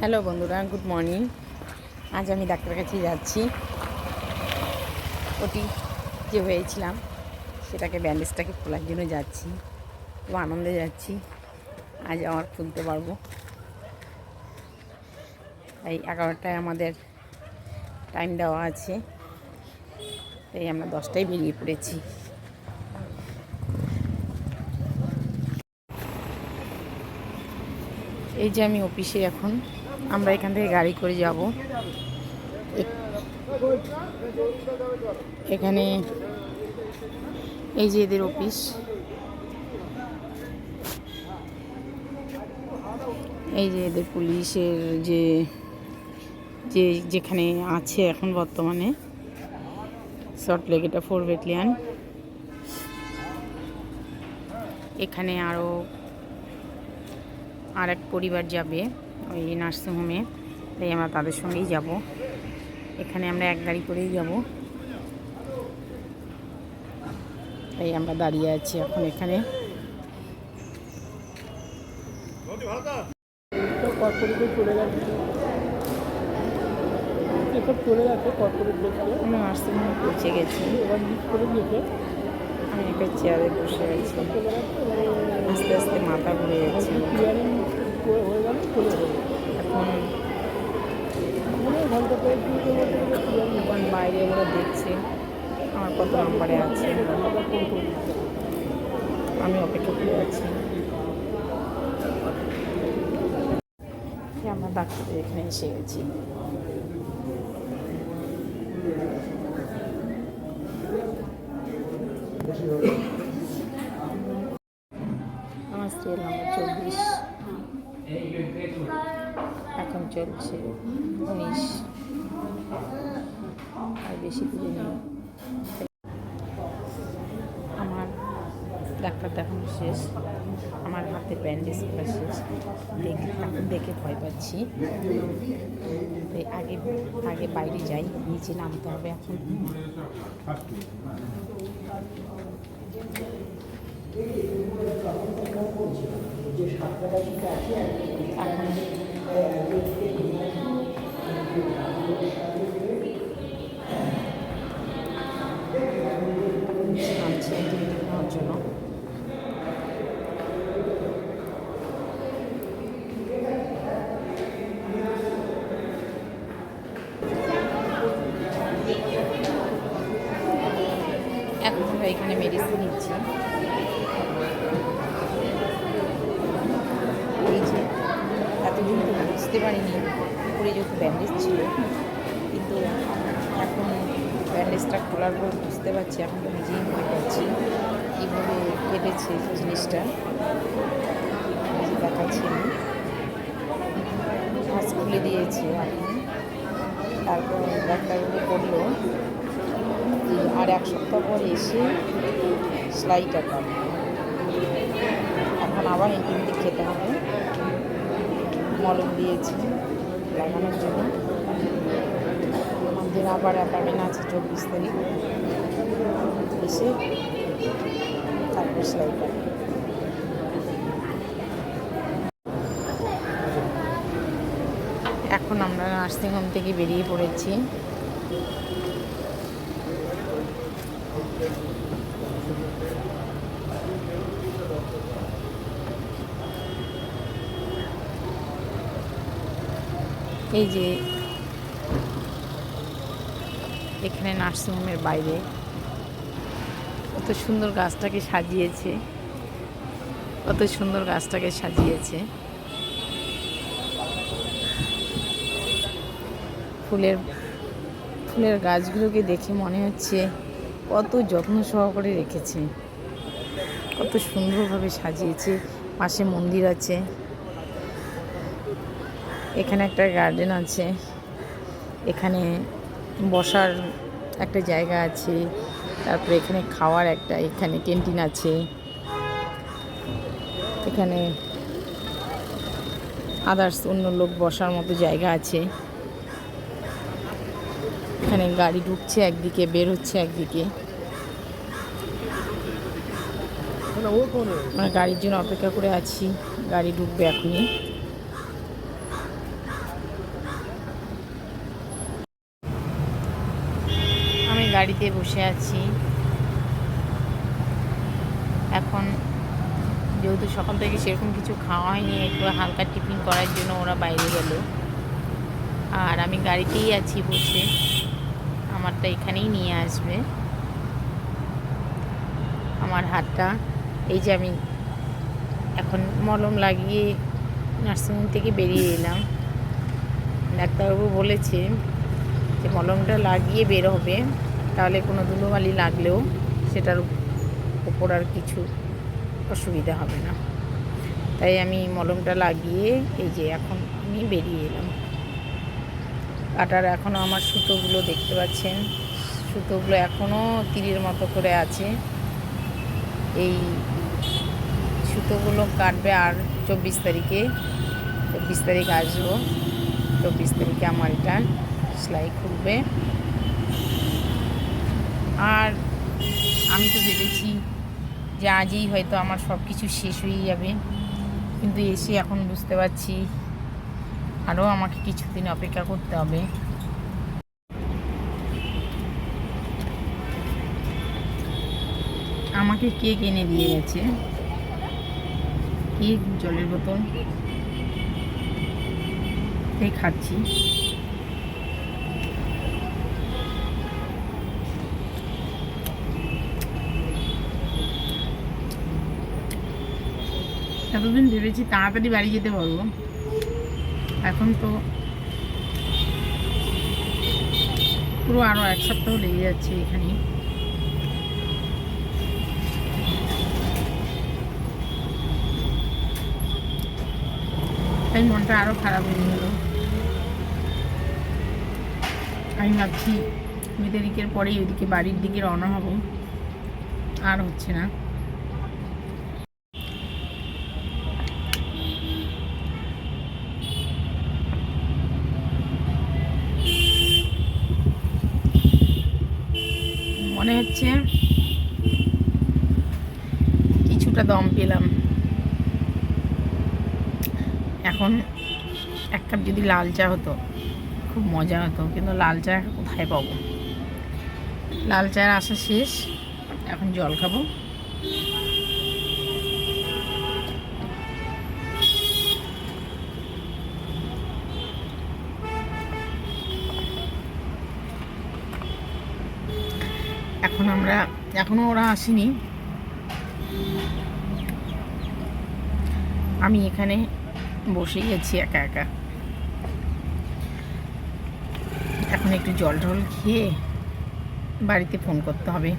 Hello বন্ধুরা, good morning. আজ আমি ডাক্তারের কাছে যাচ্ছি। ওটি যে হয়েছিলাম, সেটাকে ব্যান্ডেজটাকে খোলার জন্য যাচ্ছি। খুব আনন্দে যাচ্ছি। আজ আমার খুলতে পারব। তাই এগারোটায় আমাদের টাইম দেওয়া আছে। তাই আমরা দশটায় বেরিয়ে পড়েছি। এই যে আমি অফিসে এখন। আমরা এখান থেকে গাড়ি করে যাব। এখানে এই যে এদের অফিস। এই যে এদের পুলিশের যে যে যেখানে আছে এখন বর্তমানে। শর্ট লেগ এটা ফোর ব্যাটালিয়ান এখানে আরও আর এক পরিবার যাবে। ওই নার্সিংহোমে, তাই আমরা তাদের সঙ্গেই যাব। এখানে আমরা এক গাড়ি করেই যাব। তাই আমরা দাঁড়িয়ে আছি এখন এখানে। গেছে গেছে নার্সিংহোমে পৌঁছে গেছি। আমি একটা চেয়ারে বসে আছি। আস্তে আস্তে মাথা ঘুরে যাচ্ছে। হয়ে গেল চলে গেল। এখন মানে ঘণ্টা কয়েক এখন বাইরে ওরা দেখছে আমার কত নাম্বারে আছে। করে আমি অপেক্ষা করে আছি। আমরা ডাক্তারের এখানে এসে গেছি। আমার চলছে, উনিশ। আর বেশি দূরে নেই। আমার ডাক্তার দেখানো শেষ। আমার হাতে ব্যান্ডেজ করা শেষ। দেখে দেখে ভয় পাচ্ছি। আগে আগে বাইরে যাই, নিচে নামতে হবে এখন। এখন জন্য এখন আমরা এখানে মেডিসিন নিচ্ছি এই যে এতদিন তো বুঝতে পারিনি উপরে যেহেতু ব্যান্ডেজ ছিল। কিন্তু এখন ব্যান্ডেজটা খোলার পর বুঝতে পারছি, এখন তো নিজেই ভয় পাচ্ছি কীভাবে কেটেছে জিনিসটা। দেখাচ্ছি আমি খুলে দিয়েছে এখন তারপর ডাক্তারবাবু যে আর এক সপ্তাহ পর এসে সেলাইটা কাটবে এখন আবার অ্যান্টিবায়োটিক খেতে হবে। মলম দিয়েছি। লাগানোর জন্য। আমাদের আবার অ্যাপার্টমেন্ট আছে চব্বিশ তারিখ। এসে তারপর সেলাই করে এখন আমরা নার্সিংহোম থেকে বেরিয়ে পড়েছি। এই যে এখানে নার্সিংহোমের বাইরে কত সুন্দর গাছটাকে সাজিয়েছে, কত সুন্দর গাছটাকে সাজিয়েছে। ফুলের ফুলের গাছগুলোকে দেখে মনে হচ্ছে কত যত্ন সহকারে রেখেছে, কত সুন্দরভাবে সাজিয়েছে, পাশে মন্দির আছে। এখানে একটা গার্ডেন আছে। এখানে বসার একটা জায়গা আছে। তারপরে এখানে খাওয়ার একটা, এখানে ক্যান্টিন আছে। এখানে আদার্স অন্য লোক বসার মতো জায়গা আছে। এখানে গাড়ি ঢুকছে একদিকে, বের হচ্ছে একদিকে। গাড়ির জন্য অপেক্ষা করে আছি। গাড়ি ঢুকবে এখনই। গাড়িতে বসে আছি। এখন যেহেতু সকাল থেকে সেরকম কিছু খাওয়া হয়নি, একটু হালকা টিফিন করার জন্য ওরা বাইরে গেল। আর আমি গাড়িতেই আছি বসে। আমারটা এখানেই নিয়ে আসবে। আমার হাতটা, এই যে আমি এখন মলম লাগিয়ে নার্সিংহোম থেকে বেরিয়ে এলাম। ডাক্তারবাবু বলেছে যে মলমটা লাগিয়ে বের হবে। তাহলে কোনো ধুলোবালি লাগলেও সেটার ওপর আর কিছু অসুবিধা হবে না। তাই আমি মলমটা লাগিয়ে এই যে এখন আমি বেরিয়ে এলাম। কাটার এখনও আমার সুতোগুলো দেখতে পাচ্ছেন। সুতোগুলো এখনও তীরের মতো করে আছে। এই সুতোগুলো কাটবে আর চব্বিশ তারিখে, চব্বিশ তারিখ আসব। চব্বিশ তারিখে আমার এটা সেলাই খুলবে। আর আমি তো ভেবেছি যে আজই হয়তো আমার সব কিছু শেষ হয়ে যাবে। কিন্তু এসে এখন বুঝতে পারছি আরও আমাকে কিছুদিন অপেক্ষা করতে হবে। আমাকে কেক এনে দিয়ে গেছে। কেক জলের বোতল। খাচ্ছি। এতদিন ভেবেছি তাড়াতাড়ি বাড়ি যেতে পারব। এখন তো পুরো আরও এক সপ্তাহ লেগে যাচ্ছে এখানে তাই মনটা আরও খারাপ হয়ে গেল। আমি ভাবছি কুড়ি তারিখের পরেই ওইদিকে বাড়ির দিকে রওনা হব। আর হচ্ছে না। হচ্ছে কিছুটা দম পেলাম। এখন এক কাপ যদি লাল চা হতো, খুব মজা হতো, কিন্তু লাল চা কোথায় পাবো? লাল চায়ের আশা শেষ, এখন জল খাব এখন আমরা এখনও ওরা আসেনি। আমি এখানে বসে গেছি একা একা। এখন একটু জল টল খেয়ে বাড়িতে ফোন করতে হবে।